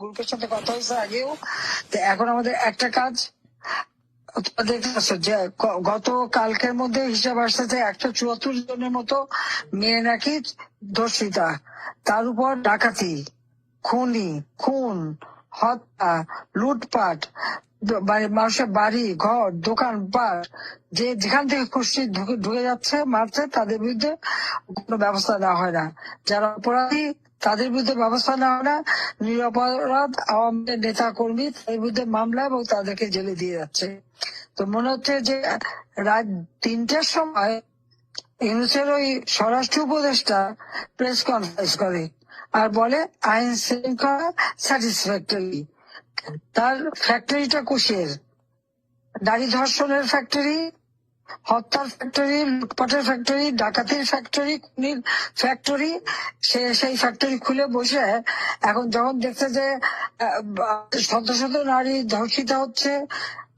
গ্রুপের সাথে কথা হয়েছে আগেও এখন আমাদের একটা কাজ যে গত কালকের মধ্যে হিসাব আসছে যে একশো চুয়াত্তর জনের মতো মেয়ে নাকি ধর্ষিতা তার উপর ডাকাতি, খুনি, খুন, হত্যা, লুটপাট মানে মানুষের বাড়ি, ঘর, দোকান পাট যে যেখান থেকে খুশি ঢুকে যাচ্ছে, মারছে, তাদের বিরুদ্ধে কোনো ব্যবস্থা নেওয়া হয় না। যারা অপরাধী তাদের বিরুদ্ধে ব্যবস্থা নেওয়া না, নিরপরাধ আওয়ামী নেতা কর্মী তাদের বিরুদ্ধে মামলা এবং তাদেরকে জেলে দিয়ে যাচ্ছে। তো মনে হচ্ছে যে রাত তিনটার সময় ইউনুসের ওই স্বরাষ্ট্র উপদেষ্টা প্রেস কনফারেন্স করে আর বলে আইন শৃঙ্খলা স্যাটিসফ্যাক্টরি। তার ফ্যাক্টরিটা কুশের নারী ধর্ষণের ফ্যাক্টরি হত্যার ফ্যাক্টরি লুটপাটের ফ্যাক্টরি ডাকাতির ফ্যাক্টরি খুনির ফ্যাক্টরি সে, সেই ফ্যাক্টরি খুলে বসে এখন যখন দেখছে যে শত শত নারী ধর্ষিত হচ্ছে,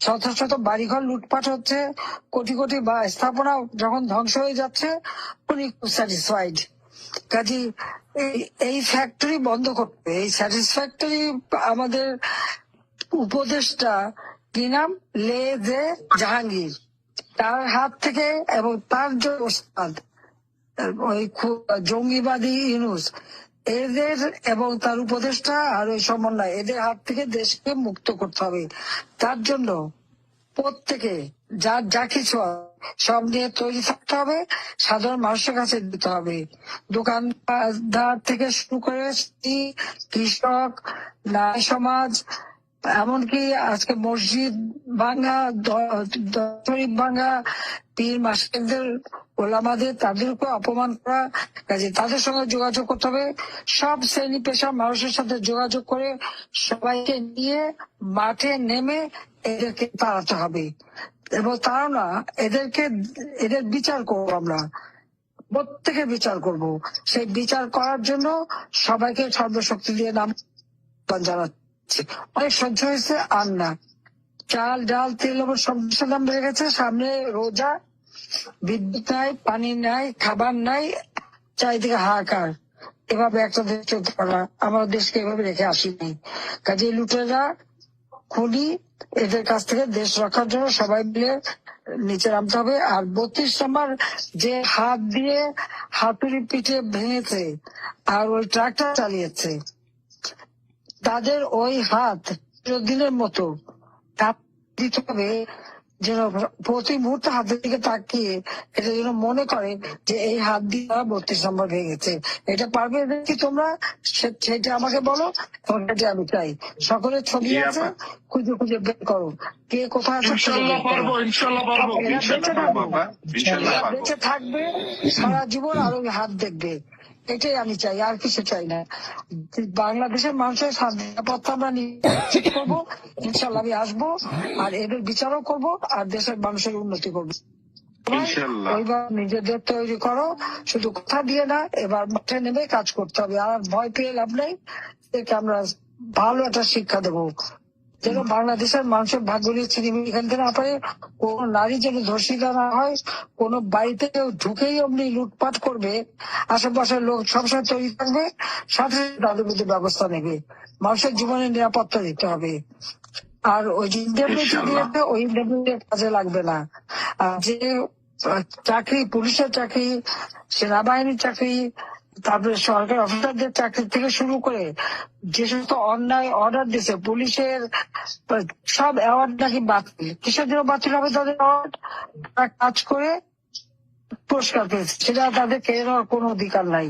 শত শত বাড়িঘর লুটপাট হচ্ছে, কোটি কোটি বা, স্থাপনা যখন ধ্বংস হয়ে যাচ্ছে উনি স্যাটিসফাইড কাজী এই- এই ফ্যাক্টরি বন্ধ করতে, এই স্যাটিসফ্যাক্টরি আমাদের উপদেশটা কি নাম? লে জে জাহাঙ্গীর। তার হাত থেকে এবং তার যে ওস্তাদ ওই জঙ্গিবাদী ইউনুস, এদের এবং তার উপদেষ্টা আর ওই সমন্বয়, এদের হাত থেকে দেশকে মুক্ত করতে হবে। তার জন্য প্রত্যেকে যা যা কিছু সব নিয়ে তৈরি থাকতে হবে, সাধারণ মানুষের কাছে দিতে হবে। দোকানদার থেকে শুরু করে কৃষক, নারী সমাজ এমনকি আজকে মসজিদ ভাঙা শরীফ ভাঙা, পীর মাসিকদের ওলামাদের তাদেরকে অপমান করা, কাজে তাদের সঙ্গে যোগাযোগ করতে হবে। সব শ্রেণি পেশার মানুষের সাথে যোগাযোগ করে সবাইকে নিয়ে মাঠে নেমে এদেরকে তাড়াতে হবে। এবং তারা না, এদেরকে, এদের বিচার করব আমরা। প্রত্যেকে বিচার করব। সেই বিচার করার জন্য সবাইকে সর্বশক্তি দিয়ে নাম জানাচ্ছি। অনেক সহ্য হয়েছে, আর না। চাল, ডাল, তেল ওপর সব দাম বেড়ে গেছে। সামনে রোজা, বিদ্যুৎ নাই, পানি নাই, খাবার নাই, চারিদিকে হাহাকার। এভাবে একটা দেশ চলতে পারা আমার দেশকে এভাবে রেখে আসিনি কাজে লুটেরা, খুনি, এদের কাছ থেকে দেশ রক্ষার জন্য সবাই মিলে নিচে নামতে হবে। আর বত্রিশ নম্বর, যে হাত দিয়ে হাতুড়ি পিঠে ভেঙেছে, আর ওই ট্রাক্টর চালিয়েছে। তাদের ওই হাত দিনের মতো দিতে হবে যেন প্রতি মুহূর্তে হাতের দিকে তাকিয়ে এটা যেন মনে করে যে এই হাত দিয়ে তারা বত্রিশ নম্বর ভেঙেছে এটা পারবে কি তোমরা? সেটা আমাকে বলো সেটা আমি চাই। সকলের ছবি আছে? খুঁজে খুঁজে বের করো। কে কোথায় বেঁচে থাকবে। সারা জীবন আর ওই হাত দেখবে। এটাই আমি চাই আর কিছু চাই না। বাংলাদেশের মানুষের নিরাপত্তা আমরা নিশ্চিত করব ইনশাল্লাহ আমি আসব আর এদের বিচারও করব আর দেশের মানুষের উন্নতি করব। ওইবার নিজেদের তৈরি করো শুধু কথা দিয়ে না এবার মাঠে নেমে কাজ করতে হবে। আর ভয় পেয়ে লাভ নেই এদেরকে আমরা ভালো একটা শিক্ষা দেবো। যেন বাংলাদেশের মানুষের ভাগ্য নিয়ে ছিনিমি খেলতে না পারে কোন নারী যেন ধর্ষিতা না হয় কোন বাড়িতে কেউ ঢুকেই অমনি লুটপাট করবে আশেপাশের লোক সবসময় তৈরি থাকবে সাথে সাথে তাদের বিরুদ্ধে ব্যবস্থা নেবে। মানুষের জীবনের নিরাপত্তা দিতে হবে। আর ওই ইন্টারভিউ ইন্টারভিউ কাজে লাগবে না। যে চাকরি পুলিশের চাকরি সেনাবাহিনীর চাকরি তারপরে সরকারি অফিসারদের চাকরি থেকে শুরু করে যে সমস্ত অন্যায় অর্ডার দিছে পুলিশের সব অ্যাওয়ার্ড নাকি বাতিল। কিসের জন্য বাতিল হবে তাদের অ্যাওয়ার্ড কাজ করে পুরস্কার পেয়েছে। সেটা তাদের কেড়ে নেওয়ার কোনো অধিকার নাই।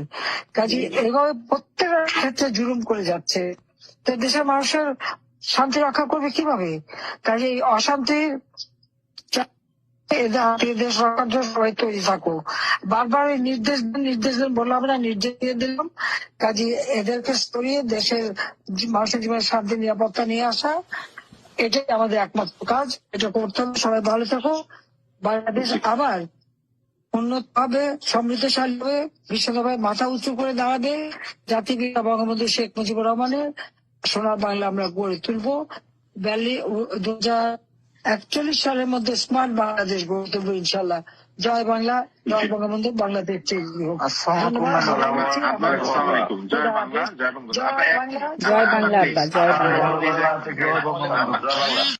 কাজে এভাবে প্রত্যেকের ক্ষেত্রে জুলুম করে যাচ্ছে। তো দেশের মানুষের শান্তি রক্ষা করবে কীভাবে? কাজে এই অশান্তির রক্ষার সবাই তৈরি থাকো বারবার নির্দেশ নির্দেশ দিয়ে দিলাম। কাজে এদেরকে সরিয়ে দেশের মানুষের জীবনে শান্তি, নিরাপত্তা নিয়ে আসা, এটাই আমাদের একমাত্র কাজ। এটা করতে হবে, সবাই ভালো থাকো বাংলাদেশ আবার উন্নত হবে সমৃদ্ধশালী হবে বিশ্বসভায় মাথা উঁচু করে দাঁড়াবে। জাতিপিতা বঙ্গবন্ধু শেখ মুজিবুর রহমানের সোনার বাংলা আমরা গড়ে তুলবো। ব্যালি দু হাজার একচল্লিশ সালের মধ্যে স্মার্ট বাংলাদেশ গড়ে তুলবো ইনশাল্লাহ জয় বাংলা জয় বঙ্গবন্ধু বাংলাদেশ জয় বাংলা জয় বাংলা।